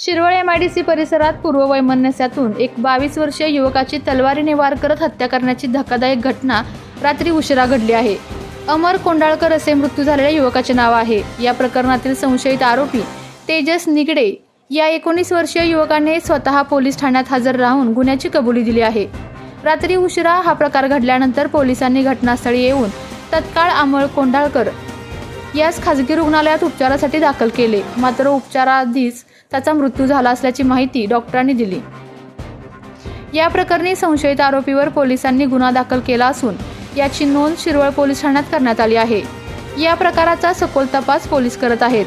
Shirwal M I D C परिसरात पूर्ववैमनस्यातून एक बावीस वर्षीय युवकाची तलवारीने वार करत हत्या करण्याची धक्कादायक घटना रात्री उशिरा घडली आहे. अमर कोंडाळकर असे मृत्यू झालेल्या युवकाचे नाव आहे. या प्रकरणातील संशयित आरोपी तेजस निगडे या एकोणीस वर्षीय युवकाने स्वतः पोलीस ठाण्यात हजर राहून गुन्ह्याची कबुली दिली आहे. रात्री उशिरा हा प्रकार घडल्यानंतर पोलिसांनी घटनास्थळी येऊन तत्काळ अमर कोंडाळकर यास खाजगी रुग्णालयात उपचारासाठी दाखल केले. मात्र उपचाराआधीच त्याचा मृत्यू झाला असल्याची माहिती डॉक्टरांनी दिली. या प्रकरणी संशयित आरोपीवर पोलिसांनी गुन्हा दाखल केला असून याची नोंद शिरवळ पोलीस ठाण्यात करण्यात आली आहे. या प्रकाराचा सखोल तपास पोलीस करत आहेत.